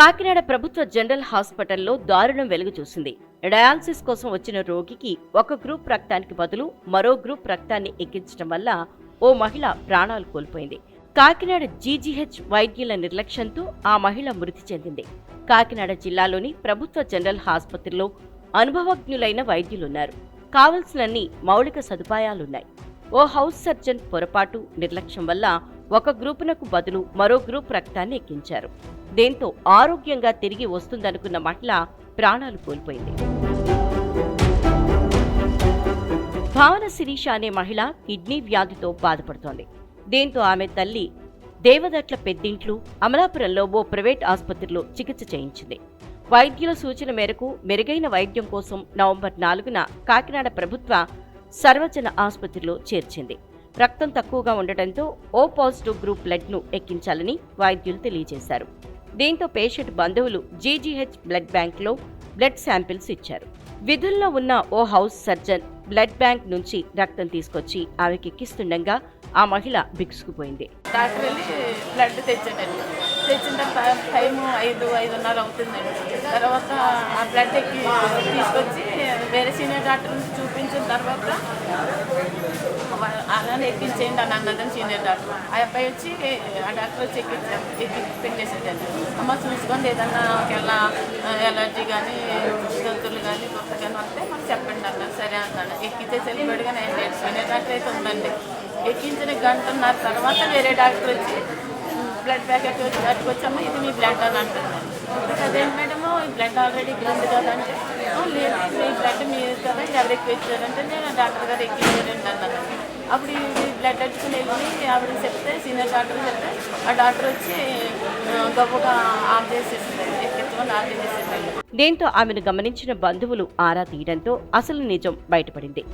కాకినాడ ప్రభుత్వ జనరల్ హాస్పిటల్లో దారుణం వెలుగు చూసింది డయాలసిస్ కోసం వచ్చిన రోగికి ఒక గ్రూప్ రక్తానికి బదులు మరో గ్రూప్ రక్తాన్ని ఎక్కించడం వల్ల ఓ మహిళ ప్రాణాలు కోల్పోయింది. కాకినాడ జీజీహెచ్ వైద్యుల నిర్లక్ష్యంతో ఆ మహిళ మృతి చెందింది. కాకినాడ జిల్లాలోని ప్రభుత్వ జనరల్ ఆసుపత్రిలో అనుభవజ్ఞులైన వైద్యులున్నారు. కావలసినన్ని మౌలిక సదుపాయాలున్నాయి. ఓ హౌస్ సర్జన్ పొరపాటు నిర్లక్ష్యం వల్ల ఒక గ్రూపునకు బదులు మరో గ్రూప్ రక్తాన్ని ఎక్కించారు. దీంతో ఆరోగ్యంగా తిరిగి వస్తుందనుకున్న మహిళ ప్రాణాలు కోల్పోయింది. భావన శిరీష అనే మహిళ కిడ్నీ వ్యాధితో బాధపడుతోంది. దీంతో ఆమె తల్లి దేవదట్ల పెద్దింట్లు అమలాపురంలో ఓ ప్రైవేట్ ఆసుపత్రిలో చికిత్స చేయించింది. వైద్యుల సూచన మేరకు మెరుగైన వైద్యం కోసం నవంబర్ నాలుగున కాకినాడ ప్రభుత్వ సర్వజన ఆసుపత్రిలో చేర్చింది. రక్తం తక్కువగా ఉండటంతో ఓ పాజిటివ్ గ్రూప్ బ్లడ్ను ఎక్కించాలని వైద్యులు తెలియజేశారు. దీంతో పేషెంట్ బంధువులు జీజీహెచ్ బ్లడ్ బ్యాంక్లో బ్లడ్ శాంపిల్స్ ఇచ్చారు. విధుల్లో ఉన్న ఓ హౌస్ సర్జన్ బ్లడ్ బ్యాంక్ నుంచి రక్తం తీసుకొచ్చి ఆమెకి ఎక్కిస్తుండగా ఆ మహిళ బిగుసుకుపోయింది. డాక్టర్ వెళ్ళి బ్లడ్ తెచ్చాడండి. తెచ్చిన తర్వాత టైం ఐదు ఐదున్నర అవుతుందండి. తర్వాత ఆ బ్లడ్ ఎక్కి తీసుకొచ్చి వేరే సీనియర్ డాక్టర్ చూపించిన తర్వాత అలానే ఎక్కించేయండి అని అన్నదని సీనియర్ డాక్టర్. ఆ అబ్బాయి వచ్చి ఆ డాక్టర్ వచ్చి ఎక్కించాం ఎక్కి పెట్టేసాడండి అమ్మ చూసుకోండి ఏదన్నా ఒకవేళ ఎలర్జీ కానీ గంతులు కానీ కొత్త కానీ వస్తే మాకు చెప్పండి అన్నారు. సరే అన్నాను ఎక్కితే వెళ్ళిపోయాడు కానీ ఆయన సీనియర్ డాక్టర్ అయితే ఉందండి ఎక్కించిన గంటన్నర తర్వాత వేరే డాక్టర్ వచ్చి బ్లడ్ ప్యాకెట్ వచ్చి అట్టుకొచ్చమ్మా ఇది మీ బ్లడ్ అని అంటారు అదేంటి మేడము? ఈ బ్లడ్ ఆల్రెడీ ఇక్కడ కదంటే? కదా అంటే లేదు మీ ఎవరు ఎక్కువ ఇచ్చారంటే నేను డాక్టర్ గారు ఎక్కించారండి అన్నాను. అప్పుడు బ్లడ్ అట్టుకుని వెళ్ళి ఆవిడ చెప్తే సీనియర్ డాక్టర్ చెప్తే ఆ డాక్టర్ వచ్చి గొప్పగా గబుగా ఆఫ్ చేసేసింది ఎక్కించుకొని ఆఫ్ చేసేసింది. దీంతో ఆమెను గమనించిన బంధువులు ఆరా తీయడంతో అసలు నిజం బయటపడింది.